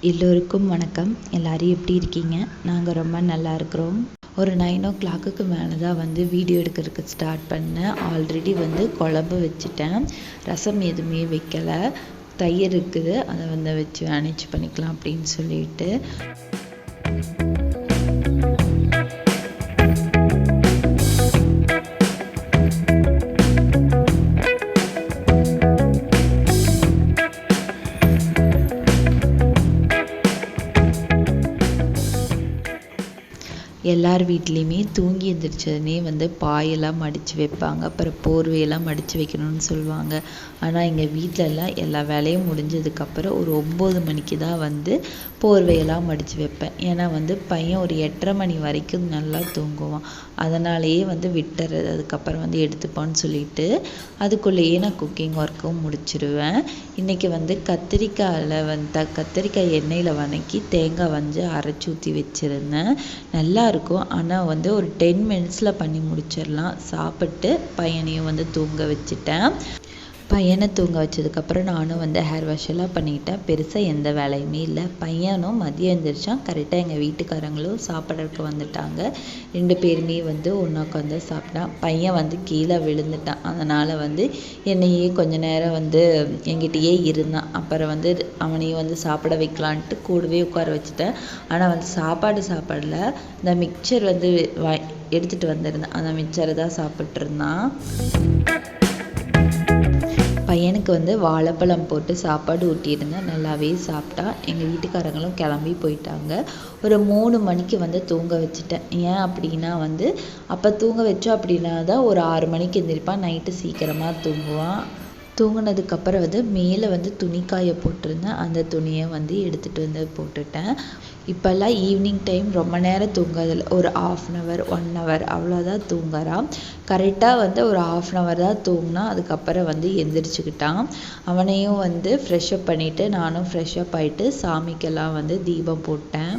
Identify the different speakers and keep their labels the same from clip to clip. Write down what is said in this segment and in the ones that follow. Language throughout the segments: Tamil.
Speaker 1: எல்லோருக்கும் வணக்கம். எல்லோரும் எப்படி இருக்கீங்க? நாங்கள் ரொம்ப நல்லா இருக்கிறோம். ஒரு நைன் ஓ கிளாக்குக்கு மேலே தான் வந்து வீடியோ எடுக்கிறதுக்கு ஸ்டார்ட் பண்ணேன். ஆல்ரெடி வந்து குழம்பு வச்சுட்டேன். ரசம் எதுவுமே வைக்கலை. தயிர் இருக்குது. அதை வந்து வச்சு மேனேஜ் பண்ணிக்கலாம் அப்படின்னு சொல்லிட்டு. எல்லார் வீட்லேயுமே தூங்கி எழுந்திரிச்சதுமே வந்து பாயெல்லாம் மடித்து வைப்பாங்க. அப்புறம் போர்வையெல்லாம் மடித்து வைக்கணும்னு சொல்லுவாங்க. ஆனால் எங்கள் வீட்டிலலாம் எல்லா வேலையும் முடிஞ்சதுக்கப்புறம் ஒரு ஒம்பது மணிக்கு தான் வந்து போர்வையெல்லாம் மடித்து வைப்பேன். ஏன்னா வந்து பையன் ஒரு எட்டரை மணி வரைக்கும் நல்லா தூங்குவான். அதனாலேயே வந்து விட்டுறது. அதுக்கப்புறம் வந்து எடுத்துப்பான்னு சொல்லிட்டு அதுக்குள்ளேயே நான் குக்கிங் ஒர்க்கும் முடிச்சிடுவேன் இன்றைக்கி வந்து கத்திரிக்காயில் வந்து கத்திரிக்காய் எண்ணெயில் வதக்கி தேங்காய் வந்து அரைச்சி ஊற்றி வச்சுருந்தேன். நல்லா இருக்கும். ஆனால் வந்து ஒரு டென் மினிட்ஸில் பண்ணி முடிச்சிடலாம் சாப்பிட்டு பையனையும் வந்து தூங்க வச்சுட்டேன். பையனை தூங்க வச்சதுக்கப்புறம் நானும் வந்து ஹேர் வாஷ் எல்லாம் பண்ணிக்கிட்டேன் பெருசாக எந்த வேலையுமே இல்லை. பையனும் மதியம் எழுந்திரிச்சான் கரெக்டாக எங்கள் வீட்டுக்காரங்களும் சாப்பிட்றதுக்கு வந்துட்டாங்க. ரெண்டு பேருமே வந்து ஒன்றா உட்காந்து சாப்பிட்டான். பையன் வந்து கீழே விழுந்துட்டான். அதனால் வந்து என்னையே கொஞ்ச நேரம் வந்து எங்கிட்டயே இருந்தான். அப்புறம் வந்து அவனையும் வந்து சாப்பிட வைக்கலான்ட்டு கூடவே உட்கார வச்சுட்டேன். ஆனால் வந்து சாப்பாடு சாப்பிடல. இந்த மிக்சர் வந்து வா எடுத்துகிட்டு வந்திருந்தேன். அந்த மிக்சரை தான் சாப்பிட்ருந்தான் பையனுக்கு வந்து வாழைப்பழம் போட்டு சாப்பாடு ஊட்டியிருந்தேன். நல்லாவே சாப்பிட்டான் எங்கள் வீட்டுக்காரங்களும் கிளம்பி போயிட்டாங்க. ஒரு மூணு மணிக்கு வந்து தூங்க வச்சுட்டேன். ஏன் அப்படின்னா வந்து அப்போ தூங்க வச்சோம் அப்படின்னா தான் ஒரு ஆறு மணிக்கு எந்திரிப்பான். நைட்டு சீக்கிரமாக தூங்குவான். தூங்கினதுக்கப்புறம் வந்து மேலே வந்து துணி காய போட்டிருந்தேன். அந்த துணியை வந்து எடுத்துகிட்டு வந்து போட்டுட்டேன். இப்போல்லாம் ஈவினிங் டைம் ரொம்ப நேரம் தூங்குறதில்ல ஒரு half an hour one hour அவ்வளோதான் தூங்குறான் கரெக்டாக வந்து ஒரு ஆஃப் அன் ஹவர் தான் தூங்கினா அதுக்கப்புறம் வந்து எந்திரிச்சுக்கிட்டான் அவனையும் வந்து ஃப்ரெஷ்அப் பண்ணிவிட்டு நானும் ஃப்ரெஷ்அப் ஆகிட்டு சாமிக்கெல்லாம் வந்து தீபம் போட்டேன்.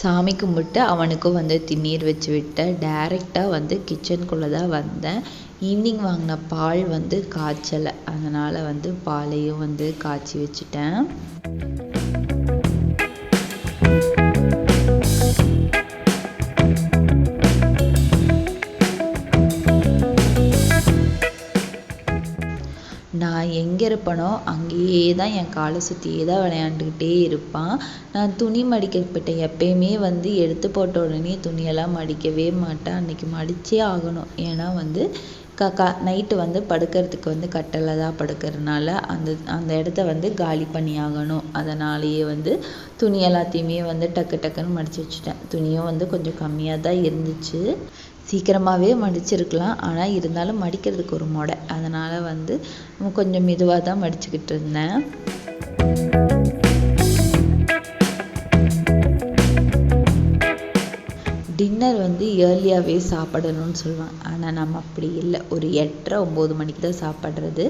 Speaker 1: சாமி கும்பிட்டு அவனுக்கும் வந்து திருநீர் வச்சு விட்டேன் டேரெக்டாக வந்து கிச்சனுக்குள்ளே தான் வந்தேன். ஈவினிங் வாங்கின பால் வந்து காய்ச்சலை. அதனால் வந்து பாலையும் வந்து காய்ச்சி வச்சுட்டேன். நான் எங்கே இருப்பேனோ அங்கேயே தான் என் காலை சுற்றியே தான் விளையாண்டுக்கிட்டே இருப்பான். நான் துணி மடிக்கப்பட்ட எப்பயுமே வந்து எடுத்து போட்ட உடனே துணியெல்லாம் மடிக்கவே மாட்டேன். அன்னைக்கு மடிச்சே ஆகணும். ஏன்னா வந்து க க நைட்டு வந்து படுக்கிறதுக்கு வந்து கட்டில் தான் படுக்கிறதுனால அந்த அந்த இடத்த வந்து காலி பண்ணி ஆகணும். அதனாலேயே வந்து துணி எல்லாத்தையுமே வந்து டக்கு டக்குன்னு மடித்து வச்சுட்டேன். துணியும் வந்து கொஞ்சம் கம்மியாக தான் இருந்துச்சு. சீக்கிரமாகவே மடிச்சிருக்கலாம். ஆனால் இருந்தாலும் மடிக்கிறதுக்கு ஒரு மொடை. அதனால் வந்து கொஞ்சம் மெதுவாக தான் மடிச்சுக்கிட்டு இருந்தேன். டின்னர் வந்து ஏர்லியாகவே சாப்பிடணும்னு சொல்லுவாங்க. ஆனால் நம்ம அப்படி இல்லை. ஒரு எட்டரை ஒம்பது மணிக்கு தான் சாப்பிட்றது.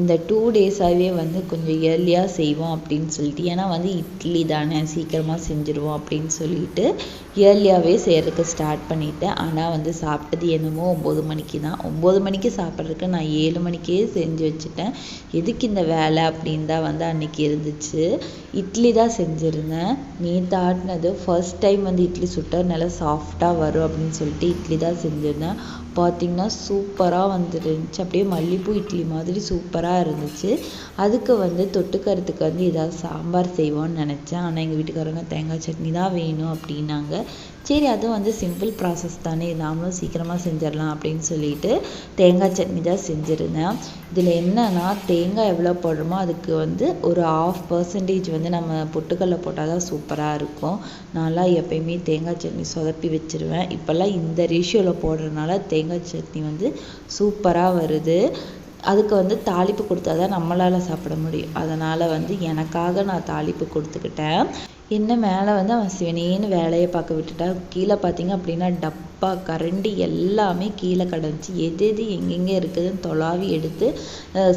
Speaker 1: இந்த டூ டேஸாகவே வந்து கொஞ்சம் ஏர்லியாக செய்வோம் அப்படின்னு சொல்லிட்டு. ஏன்னா வந்து இட்லி தானே சீக்கிரமாக செஞ்சுருவோம் அப்படின்னு சொல்லிட்டு ஏர்லியாகவே செய்கிறதுக்கு ஸ்டார்ட் பண்ணிட்டேன். ஆனால் வந்து சாப்பிட்டது என்னமோ ஒம்பது மணிக்கு தான். ஒம்பது மணிக்கு சாப்பிட்றதுக்கு நான் ஏழு மணிக்கே செஞ்சு வச்சுட்டேன். எதுக்கு இந்த வேலை அப்படின்னு தான் வந்து அன்றைக்கி இருந்துச்சு. இட்லி தான் செஞ்சுருந்தேன். நேற்று ஆட்டினது ஃபர்ஸ்ட் டைம் வந்து இட்லி சுட்டால் நல்லா சாஃப்டாக வரும் அப்படின்னு சொல்லிட்டு இட்லி தான் செஞ்சுருந்தேன். பார்த்திங்கன்னா சூப்பராக வந்துருந்துச்சு. அப்படியே மல்லிகைப்பூ இட்லி மாதிரி சூப்பராக இருந்துச்சு. அதுக்கு வந்து தொட்டுக்கிறதுக்கு வந்து ஏதாவது சாம்பார் செய்வோன்னு நினச்சேன். ஆனால் எங்கள் வீட்டுக்காரங்க தேங்காய் சட்னி தான் வேணும் அப்படின்னாங்க. சரி அதுவும் வந்து சிம்பிள் ப்ராசஸ் தானே. நாமளும் சீக்கிரமாக செஞ்சிடலாம் அப்படின்னு சொல்லிட்டு தேங்காய் சட்னி தான் செஞ்சுருந்தேன். இதில் என்னன்னா தேங்காய் எவ்வளோ போடுறோமோ அதுக்கு வந்து ஒரு ஆஃப் பர்சன்டேஜ் வந்து நம்ம பொட்டுக்கல்ல போட்டால் தான் சூப்பராக இருக்கும். நான்லாம் எப்பயுமே தேங்காய் சட்னி சொதப்பி வச்சுருவேன். இப்போல்லாம் இந்த ரேஷியோவில் போடுறதுனால தேங்காய் சட்னி வந்து சூப்பராக வருது. அதுக்கு வந்து தாளிப்பு கொடுத்தா தான் நம்மளால் சாப்பிட முடியும். அதனால் வந்து எனக்காக நான் தாளிப்பு கொடுத்துக்கிட்டேன். என்ன மேலே வந்து அவன் சிவனேன்னு வேலையை பார்க்க விட்டுட்டா கீழே பார்த்தீங்க அப்படின்னா டப்பா கரண்டி எல்லாமே கீழே கிடந்துச்சு எது எது எங்கெங்கே இருக்குதுன்னு தொலாவி எடுத்து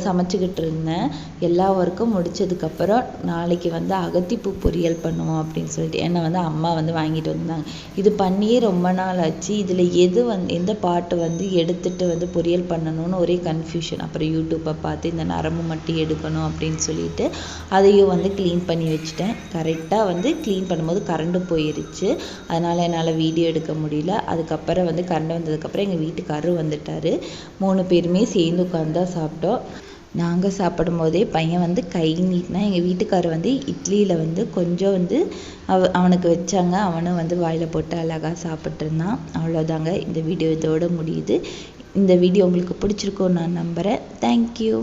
Speaker 1: சமைச்சிக்கிட்டு இருந்தேன். எல்லா ஒர்க்கும் முடிச்சதுக்கப்புறம் நாளைக்கு வந்து அகத்திப்பூ பொரியல் பண்ணுவோம் அப்படின்னு சொல்லிட்டு என்னை வந்து அம்மா வந்து வாங்கிட்டு வந்தாங்க. இது பண்ணியே ரொம்ப நாள் ஆச்சு. இதில் எது வந்து எந்த பாட்டு வந்து எடுத்துட்டு வந்து பொரியல் பண்ணணும்னு ஒரே கன்ஃபியூஷன் அப்புறம் யூடியூப்பை பார்த்து இந்த நரம்பு மட்டும் எடுக்கணும் அப்படின்னு சொல்லிட்டு அதையும் வந்து க்ளீன் பண்ணி வச்சுட்டேன். கரெக்டாக வந்து வந்து க்ளீன் பண்ணும்போது கரண்டு போயிருச்சு. அதனால் என்னால் வீடியோ எடுக்க முடியல. அதுக்கப்புறம் வந்து கரண்ட் வந்ததுக்கப்புறம் எங்கள் வீட்டுக்காரரும் வந்துட்டார். மூணு பேருமே சேர்ந்து உட்காந்து தான் சாப்பிட்டோம். நாங்கள் சாப்பிடும் போதே பையன் வந்து கை நீட்டினா எங்கள் வீட்டுக்காரர் வந்து இட்லியில் வந்து கொஞ்சம் வந்து அவ அவனுக்கு வச்சாங்க. அவனும் வந்து வாயில் போட்டு அழகாக சாப்பிட்ருந்தான் அவ்வளோதாங்க இந்த வீடியோ இதோடு முடியுது. இந்த வீடியோ உங்களுக்கு பிடிச்சிருக்கோன்னு நான் நம்புகிறேன் தேங்க்யூ